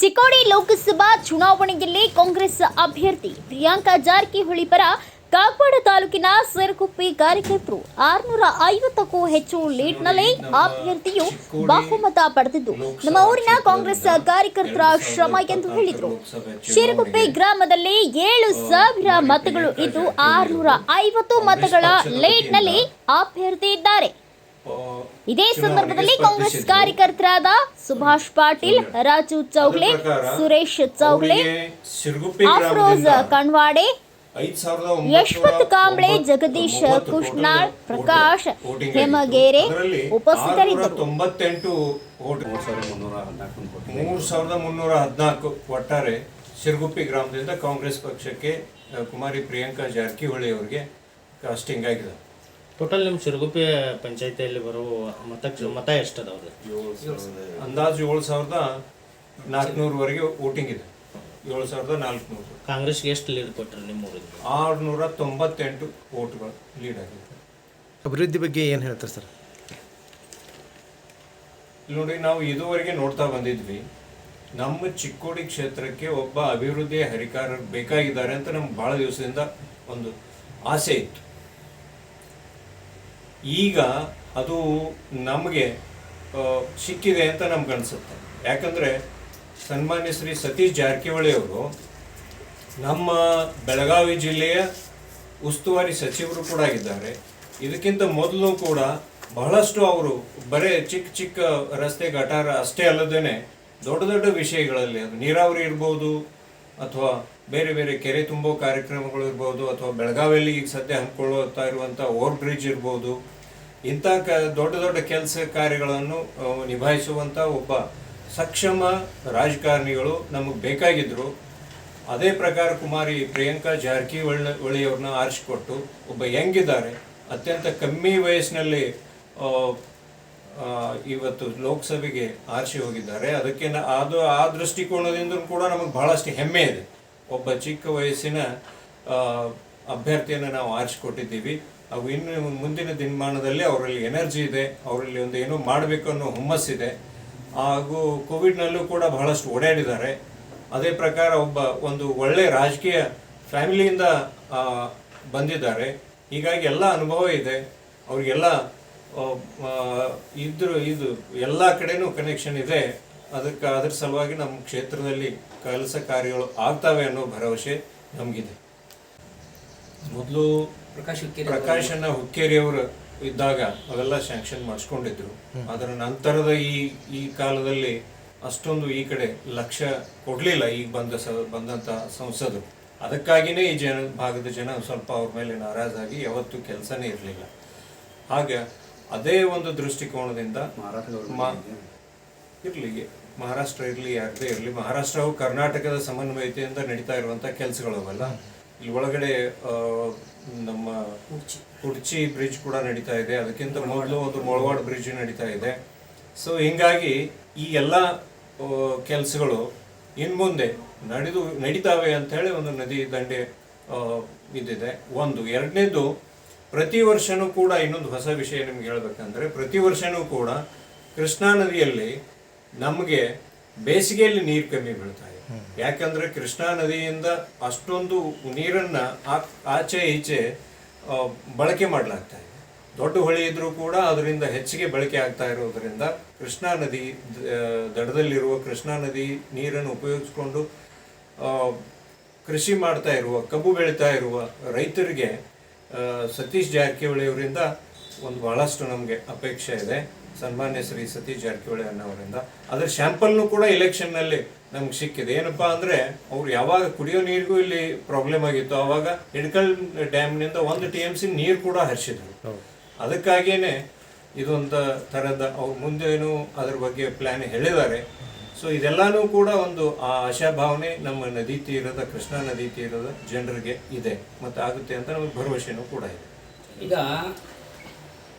ಚಿಕ್ಕೋಡಿ ಲೋಕಸಭಾ ಚುನಾವಣೆಯಲ್ಲಿ ಕಾಂಗ್ರೆಸ್ ಅಭ್ಯರ್ಥಿ ಪ್ರಿಯಾಂಕಾ ಜಾರಕಿಹೊಳಿ ಪರ ಕಾಗವಾಡ ತಾಲೂಕಿನ ಸರಕುಪ್ಪಿ ಕಾರ್ಯಕರ್ತರು ಆರುನೂರ ಐವತ್ತಕ್ಕೂ ಹೆಚ್ಚು ಲೀಡ್ನಲ್ಲಿ ಅಭ್ಯರ್ಥಿಯು ಬಹುಮತ ಪಡೆದಿದ್ದು. ನಮ್ಮ ಊರಿನ ಕಾಂಗ್ರೆಸ್ ಕಾರ್ಯಕರ್ತರ ಶ್ರಮ ಎಂದು ಹೇಳಿದರು. ಶಿರಗುಪ್ಪೆ ಗ್ರಾಮದಲ್ಲಿ ಏಳು ಸಾವಿರ ಮತಗಳು ಇದ್ದು ಆರುನೂರ ಐವತ್ತು ಮತಗಳ ಲೀಡ್ನಲ್ಲಿ ಅಭ್ಯರ್ಥಿ ಇದ್ದಾರೆ. ಇದೇ ಸಂದರ್ಭದಲ್ಲಿ ಕಾಂಗ್ರೆಸ್ ಕಾರ್ಯಕರ್ತರಾದ ಸುಭಾಷ್ ಪಾಟೀಲ್ ರಾಜು ಚೌಗ್ಲೆ ಸುರೇಶ್ ಚೌಗ್ಲೆ ಅಫ್ರೋಜ್ ಕಣ್ವಾಡೆ ಯಶವಂತ್ ಕಾಂಬ್ಳೆ ಜಗದೀಶ್ ಕುಷ್ನಾಳ್ ಪ್ರಕಾಶ್ ಹೇಮಗೇರೆ ಉಪಸ್ಥಿತರಿದ್ದರು. ತೊಂಬತ್ತೆಂಟು ಮೂರು ಸಾವಿರದ ಮುನ್ನೂರ ಹದಿನಾಲ್ಕು ಒಟ್ಟಾರೆ ಸಿರುಗುಪ್ಪಿ ಗ್ರಾಮದಿಂದ ಕಾಂಗ್ರೆಸ್ ಪಕ್ಷಕ್ಕೆ ಕುಮಾರಿ ಪ್ರಿಯಾಂಕಾ ಜಾರಕಿಹೊಳಿ ಅವರಿಗೆ ಕಾಸ್ಟಿಂಗ್ ಆಗಿದೆ ಟೋಟಲ್ ನಿಮ್ಮ ಸಿರುಗುಪ್ಪಿ ಪಂಚಾಯತಿಯಲ್ಲಿ ಬರುವ ಮತ ಮತ ಎಷ್ಟು ಅದಾವ್ರಿ ಅಂದಾಜು ಏಳು ಸಾವಿರದ ನಾಲ್ಕುನೂರವರೆಗೆ ವೋಟಿಂಗ್ ಇದೆ. ಏಳು ಸಾವಿರದ ನಾಲ್ಕುನೂರು. ಕಾಂಗ್ರೆಸ್ಗೆ ಎಷ್ಟು ಲೀಡ್ ಕೊಟ್ಟರು ನಿಮ್ಮ ಊರಿಗೆ? ಆರುನೂರ ತೊಂಬತ್ತೆಂಟು ವೋಟ್ಗಳು ಲೀಡ್ ಆಗಿದೆ ಅಭಿವೃದ್ಧಿ ಬಗ್ಗೆ ಏನು ಹೇಳ್ತಾರೆ ಸರ್? ಇಲ್ಲಿ ನೋಡಿ ನಾವು ಇದುವರೆಗೆ ನೋಡ್ತಾ ಬಂದಿದ್ವಿ. ನಮ್ಮ ಚಿಕ್ಕೋಡಿ ಕ್ಷೇತ್ರಕ್ಕೆ ಒಬ್ಬ ಅಭಿವೃದ್ಧಿಯ ಹರಿಕಾರರು ಬೇಕಾಗಿದ್ದಾರೆ ಅಂತ ನಮ್ಗೆ ಭಾಳ ದಿವಸದಿಂದ ಒಂದು ಆಸೆ ಇತ್ತು. ಈಗ ಅದು ನಮಗೆ ಸಿಕ್ಕಿದೆ ಅಂತ ನಮ್ಗೆ ಅನಿಸುತ್ತೆ. ಯಾಕಂದ್ರೆ ಸನ್ಮಾನ್ಯ ಶ್ರೀ ಸತೀಶ್ ಜಾರಕಿಹೊಳಿ ಅವರು ನಮ್ಮ ಬೆಳಗಾವಿ ಜಿಲ್ಲೆಯ ಉಸ್ತುವಾರಿ ಸಚಿವರು ಕೂಡ ಆಗಿದ್ದಾರೆ. ಇದಕ್ಕಿಂತ ಮೊದಲು ಕೂಡ ಬಹಳಷ್ಟು ಅವರು ಬರೇ ಚಿಕ್ಕ ಚಿಕ್ಕ ರಸ್ತೆ ಗಟಾರ ಅಷ್ಟೇ ಅಲ್ಲದೇನೆ ದೊಡ್ಡ ದೊಡ್ಡ ವಿಷಯಗಳಲ್ಲಿ ಅದು ನೀರಾವರಿ ಇರ್ಬೋದು ಅಥವಾ ಬೇರೆ ಬೇರೆ ಕೆರೆ ತುಂಬೋ ಕಾರ್ಯಕ್ರಮಗಳು ಇರ್ಬೋದು, ಅಥವಾ ಬೆಳಗಾವಿಯಲ್ಲಿ ಈಗ ಸದ್ಯ ಹಮ್ಮಿಕೊಳ್ಳುತ್ತಾ ಇರುವಂಥ ಓವರ್ ಬ್ರಿಡ್ಜ್ ಇರ್ಬೋದು, ಇಂಥ ಕ, ದೊಡ್ಡ ದೊಡ್ಡ ಕೆಲಸ ಕಾರ್ಯಗಳನ್ನು ನಿಭಾಯಿಸುವಂಥ ಒಬ್ಬ ಸಕ್ಷಮ ರಾಜಕಾರಣಿಗಳು ನಮಗೆ ಬೇಕಾಗಿದ್ದರು ಅದೇ ಪ್ರಕಾರ ಕುಮಾರಿ ಪ್ರಿಯಾಂಕಾ ಜಾರಕಿಹೊಳಿ ಒಳಿಯವ್ರನ್ನ ಆರಿಸಿಕೊಟ್ಟು, ಒಬ್ಬ ಯಂಗಿದ್ದಾರೆ ಅತ್ಯಂತ ಕಮ್ಮಿ ವಯಸ್ಸಿನಲ್ಲಿ ಇವತ್ತು ಲೋಕಸಭೆಗೆ ಆರಿಸಿ ಹೋಗಿದ್ದಾರೆ. ಅದಕ್ಕೆ ಅದು ಆ ದೃಷ್ಟಿಕೋನದಿಂದ ಕೂಡ ನಮಗೆ ಬಹಳಷ್ಟು ಹೆಮ್ಮೆ ಇದೆ. ಒಬ್ಬ ಚಿಕ್ಕ ವಯಸ್ಸಿನ ಅಭ್ಯರ್ಥಿಯನ್ನು ನಾವು ಆರಿಸಿಕೊಟ್ಟಿದ್ದೀವಿ. ಅವು ಇನ್ನು ಮುಂದಿನ ದಿನಮಾನದಲ್ಲಿ ಅವರಲ್ಲಿ ಎನರ್ಜಿ ಇದೆ. ಅವರಲ್ಲಿ ಒಂದು ಏನೋ ಮಾಡಬೇಕು ಅನ್ನೋ ಹುಮ್ಮಸ್ಸಿದೆ ಹಾಗೂ ಕೋವಿಡ್ನಲ್ಲೂ ಕೂಡ ಬಹಳಷ್ಟು ಓಡಾಡಿದ್ದಾರೆ. ಅದೇ ಪ್ರಕಾರ ಒಬ್ಬ ಒಂದು ಒಳ್ಳೆಯ ರಾಜಕೀಯ ಫ್ಯಾಮಿಲಿಯಿಂದ ಬಂದಿದ್ದಾರೆ. ಹೀಗಾಗಿ ಎಲ್ಲ ಅನುಭವ ಇದೆ. ಅವರಿಗೆಲ್ಲ ಇದ್ರು ಇದು ಎಲ್ಲ ಕಡೆನೂ ಕನೆಕ್ಷನ್ ಇದೆ. ಅದಕ್ಕೆ ಅದ್ರ ಸಲುವಾಗಿ ನಮ್ಮ ಕ್ಷೇತ್ರದಲ್ಲಿ ಕೆಲಸ ಕಾರ್ಯಗಳು ಆಗ್ತವೆ ಅನ್ನೋ ಭರವಸೆ ನಮಗಿದೆ. ಮೊದಲು ಪ್ರಕಾಶ್ ಪ್ರಕಾಶನ ಹುಕ್ಕೇರಿ ಅವರು ಇದ್ದಾಗ ಅವೆಲ್ಲ ಸ್ಯಾಂಕ್ಷನ್ ಮಾಡಿಸ್ಕೊಂಡಿದ್ರು. ಅದರ ನಂತರದ ಈ ಈ ಕಾಲದಲ್ಲಿ ಅಷ್ಟೊಂದು ಈ ಕಡೆ ಲಕ್ಷ್ಯ ಕೊಡ್ಲಿಲ್ಲ ಈಗ ಬಂದ ಸ ಬಂದಂತ ಸಂಸದರು. ಅದಕ್ಕಾಗಿನೇ ಈ ಜನ ಭಾಗದ ಜನ ಸ್ವಲ್ಪ ಅವ್ರ ಮೇಲೆ ನಾರಾಜಾಗಿ ಯಾವತ್ತೂ ಕೆಲಸನೇ ಇರಲಿಲ್ಲ. ಹಾಗೆ ಅದೇ ಒಂದು ದೃಷ್ಟಿಕೋನದಿಂದ ಇರ್ಲಿ. ಮಹಾರಾಷ್ಟ್ರ ಇರಲಿ ಯಾರದೇ ಇರಲಿ. ಮಹಾರಾಷ್ಟ್ರವು ಕರ್ನಾಟಕದ ಸಮನ್ವಯತೆಯಿಂದ ನಡೀತಾ ಇರುವಂತ ಕೆಲಸಗಳು ಅವೆಲ್ಲ ಇಲ್ಲಿ ಒಳಗಡೆ ನಮ್ಮ ಕುರ್ಚಿ. ಬ್ರಿಡ್ಜ್ ಕೂಡ ನಡೀತಾ ಇದೆ. ಅದಕ್ಕಿಂತ ಮೊದಲು ಒಂದು ಮೊಳವಾಡ್ ಬ್ರಿಡ್ಜ್ ನಡೀತಾ ಇದೆ. ಸೊ ಹಿಂಗಾಗಿ ಈ ಎಲ್ಲ ಕೆಲಸಗಳು ಇನ್ ಮುಂದೆ ನಡೆದು ನಡೀತಾವೆ ಅಂತ ಹೇಳಿ ಒಂದು ನದಿ ದಂಡೆ ಇದಿದೆ ಒಂದು. ಎರಡನೇದು ಪ್ರತಿ ವರ್ಷನೂ ಕೂಡ ಇನ್ನೊಂದು ಹೊಸ ವಿಷಯ ನಿಮ್ಗೆ ಹೇಳ್ಬೇಕಂದ್ರೆ ಪ್ರತಿ ವರ್ಷನೂ ಕೂಡ ಕೃಷ್ಣಾ ನದಿಯಲ್ಲಿ ನಮಗೆ ಬೇಸಿಗೆಯಲ್ಲಿ ನೀರು ಕಮ್ಮಿ ಬೀಳ್ತಾ ಇದೆ. ಯಾಕಂದ್ರೆ ಕೃಷ್ಣಾ ನದಿಯಿಂದ ಅಷ್ಟೊಂದು ನೀರನ್ನ ಆಚೆ ಈಚೆ ಬಳಕೆ ಮಾಡಲಾಗ್ತಾ ಇದೆ. ದೊಡ್ಡ ಹೊಳೆ ಇದ್ರೂ ಕೂಡ ಅದರಿಂದ ಹೆಚ್ಚಿಗೆ ಬಳಕೆ ಆಗ್ತಾ ಇರೋದ್ರಿಂದ ಕೃಷ್ಣಾ ನದಿ ದಡದಲ್ಲಿರುವ ಕೃಷ್ಣಾ ನದಿ ನೀರನ್ನು ಉಪಯೋಗಿಸ್ಕೊಂಡು ಕೃಷಿ ಮಾಡ್ತಾ ಇರುವ ಕಬ್ಬು ಬೆಳೀತಾ ಇರುವ ರೈತರಿಗೆ ಸತೀಶ್ ಜಾರಕಿಹೊಳಿ ಅವರಿಂದ ಒಂದು ಬಹಳಷ್ಟು ನಮಗೆ ಅಪೇಕ್ಷೆ ಇದೆ. ಸನ್ಮಾನ್ಯ ಶ್ರೀ ಸತೀಶ್ ಜಾರಕಿಹೊಳಿ ಅನ್ನೋರಿಂದ ಅದರ ಶ್ಯಾಂಪಲ್ನು ಕೂಡ ಇಲೆಕ್ಷನ್ನಲ್ಲಿ ನಮ್ಗೆ ಸಿಕ್ಕಿದೆ. ಏನಪ್ಪಾ ಅಂದರೆ ಅವ್ರು ಯಾವಾಗ ಕುಡಿಯೋ ನೀರಿಗೂ ಇಲ್ಲಿ ಪ್ರಾಬ್ಲಮ್ ಆಗಿತ್ತು. ಅವಾಗ ಹಿಡ್ಕಲ್ ಡ್ಯಾಮ್ನಿಂದ ಒಂದು ಟಿ ಎಂ ಸಿ ನೀರು ಕೂಡ ಹರಿಸಿದ್ರು ಅದಕ್ಕಾಗಿಯೇ ಇದೊಂದು ಥರದ ಅವ್ರು ಮುಂದೇನು ಅದ್ರ ಬಗ್ಗೆ ಪ್ಲ್ಯಾನ್ ಹೇಳಿದ್ದಾರೆ ಸೊ ಇದೆಲ್ಲಾನು ಕೂಡ ಒಂದು, ಆ ಆಶಾಭಾವನೆ ನಮ್ಮ ನದಿ ತೀರದ, ಕೃಷ್ಣಾ ನದಿ ತೀರದ ಜನರಿಗೆ ಇದೆ. ಮತ್ತು ಆಗುತ್ತೆ ಅಂತ ನಮಗೆ ಭರವಸೆನೂ ಕೂಡ ಇದೆ. ಈಗ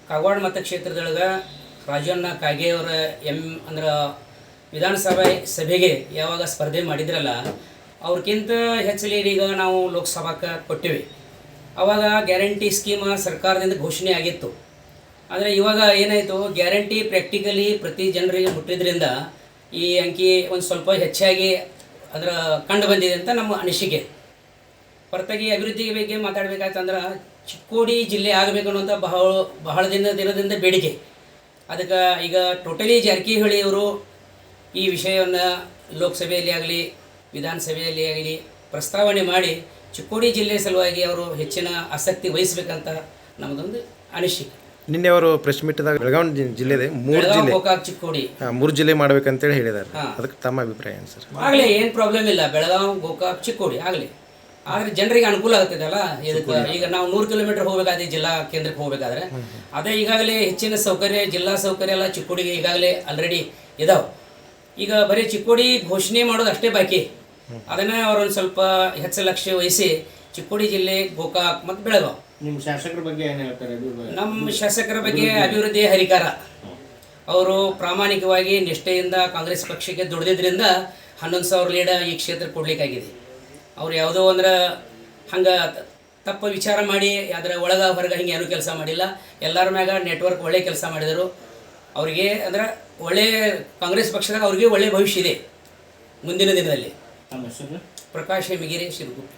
ಕಾಗವಾಡ ಮತಕ್ಷೇತ್ರದೊಳಗೆ ರಾಜಣ್ಣ ಕಾಗೇಯವರ ಎಂ, ಅಂದ್ರೆ ವಿಧಾನಸಭೆ ಸಭೆಗೆ ಯಾವಾಗ ಸ್ಪರ್ಧೆ ಮಾಡಿದ್ರಲ್ಲ ಅವ್ರಕ್ಕಿಂತ ಹೆಚ್ಚಲಿ ಈಗ ನಾವು ಲೋಕಸಭಾಕ್ಕೆ ಕೊಟ್ಟಿವಿ. ಅವಾಗ ಗ್ಯಾರಂಟಿ ಸ್ಕೀಮ್ ಸರ್ಕಾರದಿಂದ ಘೋಷಣೆ ಆಗಿತ್ತು. ಆದರೆ ಇವಾಗ ಏನಾಯಿತು, ಗ್ಯಾರಂಟಿ ಪ್ರಾಕ್ಟಿಕಲಿ ಪ್ರತಿ ಜನರಿಗೆ ಮುಟ್ಟಿದ್ರಿಂದ ಈ ಅಂಕಿ ಒಂದು ಸ್ವಲ್ಪ ಹೆಚ್ಚಾಗಿ ಅದರ ಕಂಡು ಬಂದಿದೆ ಅಂತ ನಮ್ಮ ಅನಿಸಿಕೆ. ಹೊರತಾಗಿ ಅಭಿವೃದ್ಧಿ ಬಗ್ಗೆ ಮಾತಾಡಬೇಕಾಯ್ತಂದ್ರೆ ಚಿಕ್ಕೋಡಿ ಜಿಲ್ಲೆ ಆಗಬೇಕು ಅನ್ನುವಂಥ ಬಹಳ ಬಹಳ ದಿನ ದಿನದಿಂದ ಬೇಡಿಕೆ. ಅದಕ್ಕೆ ಈಗ ಟೋಟಲಿ ಜಾರಕಿಹೊಳಿ ಅವರು ಈ ವಿಷಯವನ್ನು ಲೋಕಸಭೆಯಲ್ಲಿ ಆಗಲಿ, ವಿಧಾನಸಭೆಯಲ್ಲಿ ಆಗಲಿ ಪ್ರಸ್ತಾವನೆ ಮಾಡಿ ಚಿಕ್ಕೋಡಿ ಜಿಲ್ಲೆ ಸಲುವಾಗಿ ಅವರು ಹೆಚ್ಚಿನ ಆಸಕ್ತಿ ವಹಿಸಬೇಕಂತ ನಮ್ಮದೊಂದು ಅನಿಸಿಕೆ. ನಿನ್ನೆ ಅವರು ಪ್ರೆಸ್ ಮೀಟ್ದಾಗ ಬೆಳಗಾವಿ ಜಿಲ್ಲೆ ಜಿಲ್ಲೆದೆ ಮೂರು ಜಿಲ್ಲೆ ಗೋಕಾಕ್ ಚಿಕ್ಕೋಡಿ. ಹಾ, ಮೂರು ಜಿಲ್ಲೆ ಮಾಡ್ಬೇಕಂತೇಳಿ ಹೇಳಿದ್ದಾರೆ ಹೇಳಿದಾರ. ಅದಕ್ಕೆ ತಮ್ಮ ಅಭಿಪ್ರಾಯ ಏನು ಸರ್? ಆಗಲಿ ಏನು ಪ್ರಾಬ್ಲಮ್ ಇಲ್ಲ. ಬೆಳಗಾವಿ ಗೋಕಾಕ್ ಚಿಕ್ಕೋಡಿ ಆಗಲಿ. ಆದ್ರೆ ಜನರಿಗೆ ಅನುಕೂಲ ಆಗ್ತದಲ್ಲ? ಇದಕ್ಕೆ ಈಗ ನಾವು ನೂರು ಕಿಲೋಮೀಟರ್ ಹೋಗ್ಬೇಕಾದ್ರೆ ಜಿಲ್ಲಾ ಕೇಂದ್ರಕ್ಕೆ ಹೋಗ್ಬೇಕಾದ್ರೆ ಅದೇ ಈಗಾಗಲೇ ಹೆಚ್ಚಿನ ಸೌಕರ್ಯ ಜಿಲ್ಲಾ ಸೌಕರ್ಯ ಎಲ್ಲ ಚಿಕ್ಕೋಡಿಗೆ ಈಗಾಗಲೇ ಆಲ್ರೆಡಿ ಇದಾವೆ. ಈಗ ಬರೀ ಚಿಕ್ಕೋಡಿ ಘೋಷಣೆ ಮಾಡೋದು ಅಷ್ಟೇ ಬಾಕಿ. ಅದನ್ನ ಅವರೊಂದು ಸ್ವಲ್ಪ ಹೆಚ್ಚು ಲಕ್ಷ್ಯ ವಹಿಸಿ ಚಿಕ್ಕೋಡಿ ಜಿಲ್ಲೆ ಗೋಕಾಕ್ ಮತ್ತು ಬೆಳಗಾವಿ. ನಿಮ್ಮ ಶಾಸಕರ ಬಗ್ಗೆ ಏನು ಹೇಳ್ತಾರೆ? ನಮ್ಮ ಶಾಸಕರ ಬಗ್ಗೆ ಅಭಿವೃದ್ಧಿ ಹರಿಕಾರ. ಅವರು ಪ್ರಾಮಾಣಿಕವಾಗಿ ನಿಷ್ಠೆಯಿಂದ ಕಾಂಗ್ರೆಸ್ ಪಕ್ಷಕ್ಕೆ ದುಡಿದಿದ್ದರಿಂದ ಹನ್ನೊಂದು ಸಾವಿರ ಲೀಡ ಈ ಕ್ಷೇತ್ರ ಕೊಡ್ಲಿಕ್ಕಾಗಿದೆ. ಅವ್ರು ಯಾವುದೋ ಅಂದ್ರೆ ಹಂಗೆ ತಪ್ಪು ವಿಚಾರ ಮಾಡಿ ಅದರ ಒಳಗ ಹೊರಗೆ ಹಿಂಗೆ ಏನೂ ಕೆಲಸ ಮಾಡಿಲ್ಲ. ಎಲ್ಲರ ಮ್ಯಾಗ ನೆಟ್ವರ್ಕ್ ಒಳ್ಳೆ ಕೆಲಸ ಮಾಡಿದರು. ಅವರಿಗೆ ಅಂದ್ರೆ ಒಳ್ಳೆ ಕಾಂಗ್ರೆಸ್ ಪಕ್ಷದಾಗ ಅವ್ರಿಗೆ ಒಳ್ಳೆ ಭವಿಷ್ಯ ಇದೆ ಮುಂದಿನ ದಿನದಲ್ಲಿ. ಪ್ರಕಾಶ್ ಹೆಮಿಗಿರಿ ಶಿರಗುಪ್ಪಿ